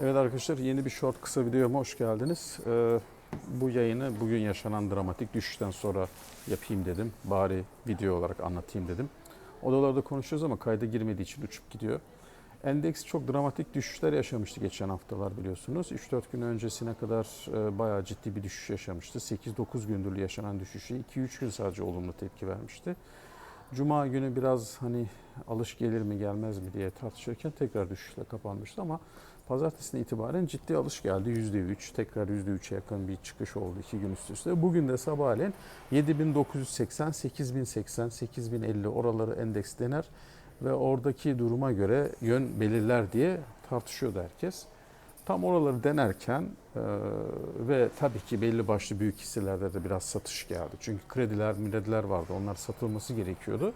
Evet arkadaşlar yeni bir short kısa videoma hoş geldiniz. Ee, bu yayını bugün yaşanan dramatik düşüşten sonra yapayım dedim. Bari video olarak anlatayım dedim. Odalarda konuşuyoruz ama kayda girmediği için uçup gidiyor. Endeks çok dramatik düşüşler yaşamıştı geçen haftalar biliyorsunuz. 3-4 gün öncesine kadar e, bayağı ciddi bir düşüş yaşamıştı. 8-9 gündür yaşanan düşüşü 2-3 gün sadece olumlu tepki vermişti. Cuma günü biraz hani alış gelir mi gelmez mi diye tartışırken tekrar düşüşle kapanmıştı ama pazartesine itibaren ciddi alış geldi. %3 tekrar %3'e yakın bir çıkış oldu iki gün üst üste. Bugün de sabahleyin 7980, 8080, 8050 oraları endeks dener ve oradaki duruma göre yön belirler diye tartışıyordu herkes. Tam oraları denerken e, ve tabii ki belli başlı büyük hisselerde de biraz satış geldi. Çünkü krediler, mirediler vardı. Onlar satılması gerekiyordu.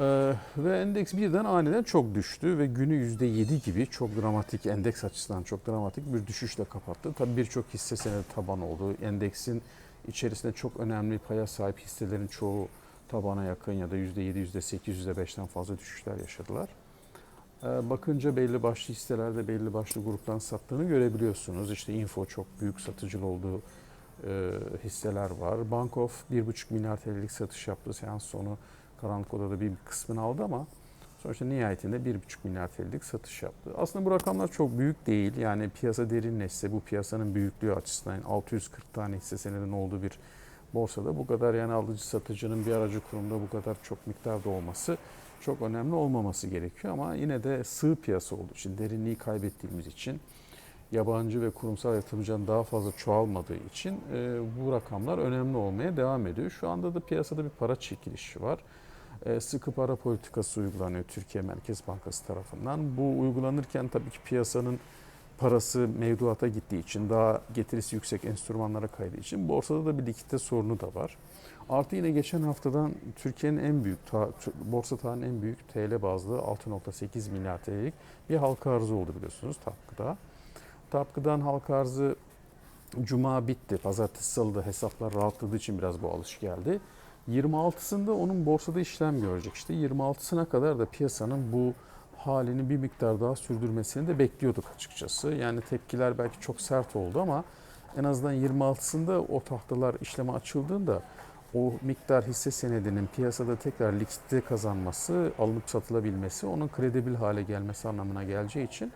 E, ve endeks birden aniden çok düştü ve günü %7 gibi çok dramatik, endeks açısından çok dramatik bir düşüşle kapattı. Tabii birçok hisse senedi taban oldu. Endeksin içerisinde çok önemli paya sahip hisselerin çoğu tabana yakın ya da %7, %8, %5'ten fazla düşüşler yaşadılar. Ee, Bakınca belli başlı hisselerde belli başlı gruptan sattığını görebiliyorsunuz. İşte Info çok büyük satıcılı olduğu e, hisseler var. Bank of 1,5 milyar TL'lik satış yaptı. Seans sonu karanlık odada bir kısmını aldı ama sonuçta nihayetinde 1,5 milyar TL'lik satış yaptı. Aslında bu rakamlar çok büyük değil. Yani piyasa derinleşse bu piyasanın büyüklüğü açısından yani 640 tane hisse senedinin olduğu bir borsada bu kadar yani alıcı satıcının bir aracı kurumda bu kadar çok miktarda olması çok önemli olmaması gerekiyor ama yine de sığ piyasa olduğu için, derinliği kaybettiğimiz için, yabancı ve kurumsal yatırımcının daha fazla çoğalmadığı için e, bu rakamlar önemli olmaya devam ediyor. Şu anda da piyasada bir para çekilişi var. E, sıkı para politikası uygulanıyor Türkiye Merkez Bankası tarafından. Bu uygulanırken tabii ki piyasanın parası mevduata gittiği için, daha getirisi yüksek enstrümanlara kaydığı için borsada da bir likidite sorunu da var. Artı yine geçen haftadan Türkiye'nin en büyük, ta, borsa tarihinin en büyük TL bazlı 6.8 milyar TL'lik bir halka arzı oldu biliyorsunuz TAPKı'da. TAPKı'dan halka arzı Cuma bitti. Pazartesi salıda hesaplar rahatladığı için biraz bu alış geldi. 26'sında onun borsada işlem görecek. İşte 26'sına kadar da piyasanın bu halini bir miktar daha sürdürmesini de bekliyorduk açıkçası. Yani tepkiler belki çok sert oldu ama en azından 26'sında o tahtalar işleme açıldığında o miktar hisse senedinin piyasada tekrar likidite kazanması, alınıp satılabilmesi, onun kredibil hale gelmesi anlamına geleceği için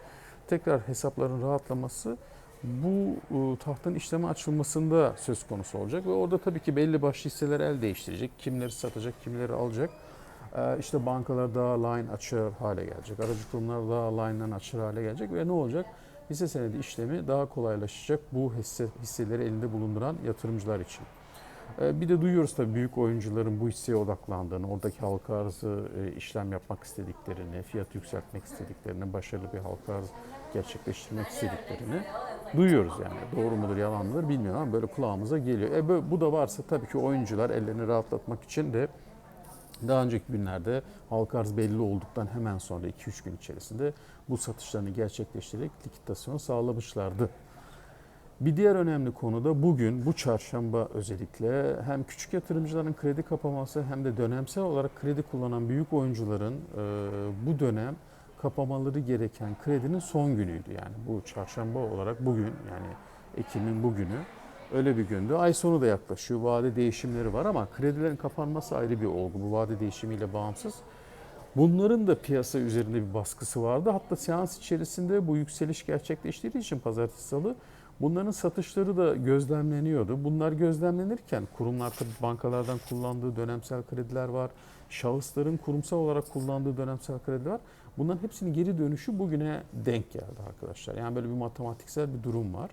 tekrar hesapların rahatlaması bu e, tahtın işleme açılmasında söz konusu olacak ve orada tabii ki belli başlı hisseler el değiştirecek. Kimleri satacak, kimleri alacak. Ee, İşte bankalar daha line açır hale gelecek. Aracı kurumlar daha line'dan açır hale gelecek ve ne olacak? Hisse senedi işlemi daha kolaylaşacak bu hisse, hisseleri elinde bulunduran yatırımcılar için. Ee, Bir de duyuyoruz tabii büyük oyuncuların bu hisseye odaklandığını, oradaki halka arzı e, işlem yapmak istediklerini, fiyat yükseltmek istediklerini, başarılı bir halka arz gerçekleştirmek istediklerini duyuyoruz yani. Doğru mudur, yalan mıdır bilmiyorum ama böyle kulağımıza geliyor. E bu- da varsa tabii ki oyuncular ellerini rahatlatmak için de daha önceki günlerde halka arz belli olduktan hemen sonra 2-3 gün içerisinde bu satışlarını gerçekleştirerek likidasyonu sağlamışlardı. Bir diğer önemli konu da bugün bu çarşamba özellikle hem küçük yatırımcıların kredi kapaması hem de dönemsel olarak kredi kullanan büyük oyuncuların e, bu dönem kapamaları gereken kredinin son günüydü. Yani bu çarşamba olarak bugün yani Ekim'in bugünü öyle bir gündü. Ay sonu da yaklaşıyor. Vade değişimleri var ama kredilerin kapanması ayrı bir olgu. Bu vade değişimiyle bağımsız. Bunların da piyasa üzerinde bir baskısı vardı. Hatta seans içerisinde bu yükseliş gerçekleştiği için pazartesi salı bunların satışları da gözlemleniyordu. Bunlar gözlemlenirken kurumlar tabii bankalardan kullandığı dönemsel krediler var. Şahısların kurumsal olarak kullandığı dönemsel kredi var. Bunların hepsinin geri dönüşü bugüne denk geldi arkadaşlar. Yani böyle bir matematiksel bir durum var.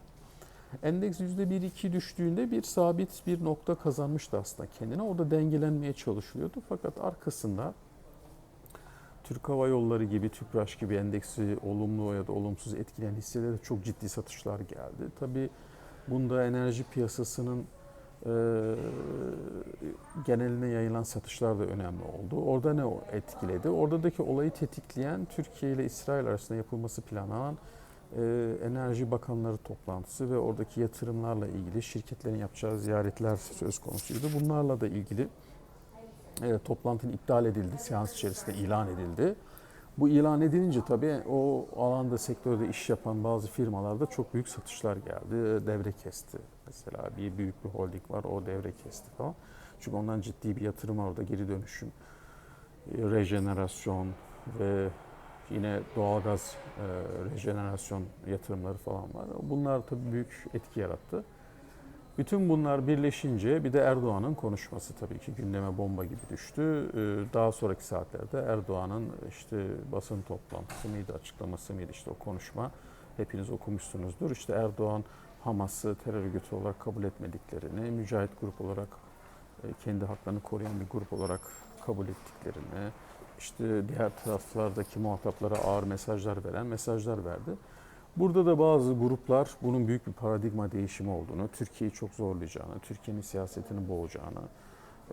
Endeks %1-2 düştüğünde bir sabit bir nokta kazanmıştı aslında kendine. O da dengelenmeye çalışılıyordu. Fakat arkasında Türk Hava Yolları gibi, Tüpraş gibi endeksi olumlu ya da olumsuz etkileyen hisselere çok ciddi satışlar geldi. Tabii bunda enerji piyasasının e, geneline yayılan satışlar da önemli oldu. Orada ne etkiledi? Oradaki olayı tetikleyen Türkiye ile İsrail arasında yapılması planlanan e, Enerji Bakanları toplantısı ve oradaki yatırımlarla ilgili şirketlerin yapacağı ziyaretler söz konusuydu. Bunlarla da ilgili Evet, toplantının iptal edildi, seans içerisinde ilan edildi. Bu ilan edilince tabii o alanda sektörde iş yapan bazı firmalarda çok büyük satışlar geldi. Devre kesti. Mesela bir büyük bir holding var o devre kesti falan. Çünkü ondan ciddi bir yatırım orada geri dönüşüm, e, rejenerasyon ve yine doğalgaz e, rejenerasyon yatırımları falan var. Bunlar tabii büyük etki yarattı. Bütün bunlar birleşince bir de Erdoğan'ın konuşması tabii ki gündeme bomba gibi düştü. Ee, Daha sonraki saatlerde Erdoğan'ın işte basın toplantısı mıydı, açıklaması mıydı işte o konuşma hepiniz okumuşsunuzdur. İşte Erdoğan Hamas'ı terör örgütü olarak kabul etmediklerini, mücahit grup olarak e, kendi haklarını koruyan bir grup olarak kabul ettiklerini, işte diğer taraflardaki muhataplara ağır mesajlar veren mesajlar verdi. Burada da bazı gruplar bunun büyük bir paradigma değişimi olduğunu, Türkiye'yi çok zorlayacağını, Türkiye'nin siyasetini boğacağını,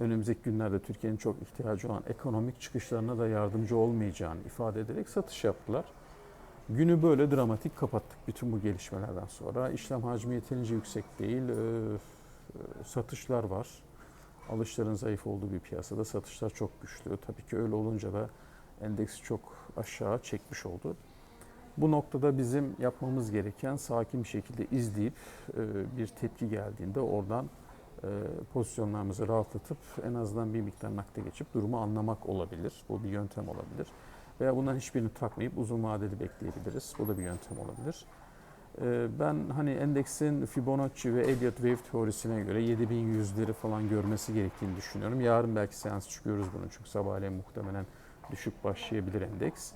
önümüzdeki günlerde Türkiye'nin çok ihtiyacı olan ekonomik çıkışlarına da yardımcı olmayacağını ifade ederek satış yaptılar. Günü böyle dramatik kapattık bütün bu gelişmelerden sonra. İşlem hacmi yeterince yüksek değil, satışlar var. Alışların zayıf olduğu bir piyasada satışlar çok güçlü. Tabii ki öyle olunca da endeksi çok aşağı çekmiş oldu. Bu noktada bizim yapmamız gereken sakin bir şekilde izleyip e, bir tepki geldiğinde oradan e, pozisyonlarımızı rahatlatıp en azından bir miktar nakde geçip durumu anlamak olabilir. Bu bir yöntem olabilir. Veya bundan hiçbirini takmayıp uzun vadeli bekleyebiliriz. Bu da bir yöntem olabilir. E, Ben hani endeksin Fibonacci ve Elliott Wave teorisine göre 7100'leri falan görmesi gerektiğini düşünüyorum. Yarın belki seans çıkıyoruz bunun çünkü sabahleyin muhtemelen düşük başlayabilir endeks.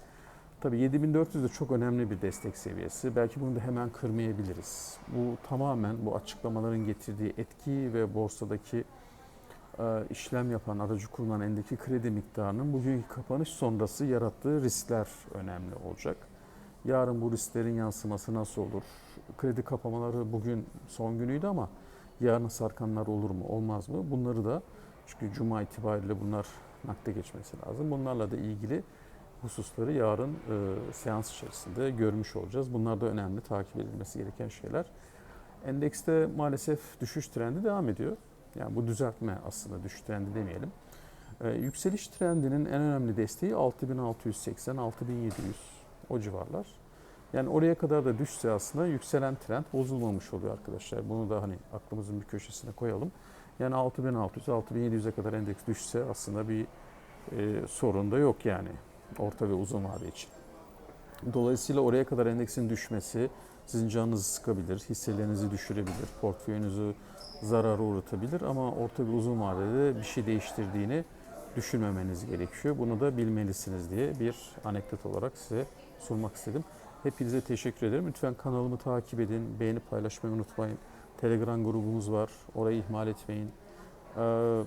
Tabii 7400 de çok önemli bir destek seviyesi. Belki bunu da hemen kırmayabiliriz. Bu tamamen bu açıklamaların getirdiği etki ve borsadaki e, işlem yapan, aracı kurulan endeki kredi miktarının bugünkü kapanış sonrası yarattığı riskler önemli olacak. Yarın bu risklerin yansıması nasıl olur? Kredi kapamaları bugün son günüydü ama yarın sarkanlar olur mu, olmaz mı? Bunları da çünkü cuma itibariyle bunlar nakde geçmesi lazım. Bunlarla da ilgili hususları yarın e, seans içerisinde görmüş olacağız. Bunlar da önemli, takip edilmesi gereken şeyler. Endekste maalesef düşüş trendi devam ediyor. Yani bu düzeltme aslında düşüş trendi demeyelim. E, yükseliş trendinin en önemli desteği 6680, 6700 o civarlar. Yani oraya kadar da düşse aslında yükselen trend bozulmamış oluyor arkadaşlar. Bunu da hani aklımızın bir köşesine koyalım. Yani 6600, 6700'e kadar endeks düşse aslında bir e, sorun da yok yani orta ve uzun vade için. Dolayısıyla oraya kadar endeksin düşmesi sizin canınızı sıkabilir, hisselerinizi düşürebilir, portföyünüzü zarara uğratabilir ama orta ve uzun vadede bir şey değiştirdiğini düşünmemeniz gerekiyor. Bunu da bilmelisiniz diye bir anekdot olarak size sunmak istedim. Hepinize teşekkür ederim. Lütfen kanalımı takip edin, beğenip paylaşmayı unutmayın. Telegram grubumuz var, orayı ihmal etmeyin. Ee,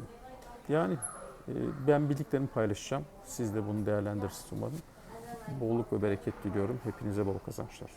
yani ben bildiklerimi paylaşacağım. Siz de bunu değerlendirirsiniz umarım. Bolluk ve bereket diliyorum. Hepinize bol kazançlar.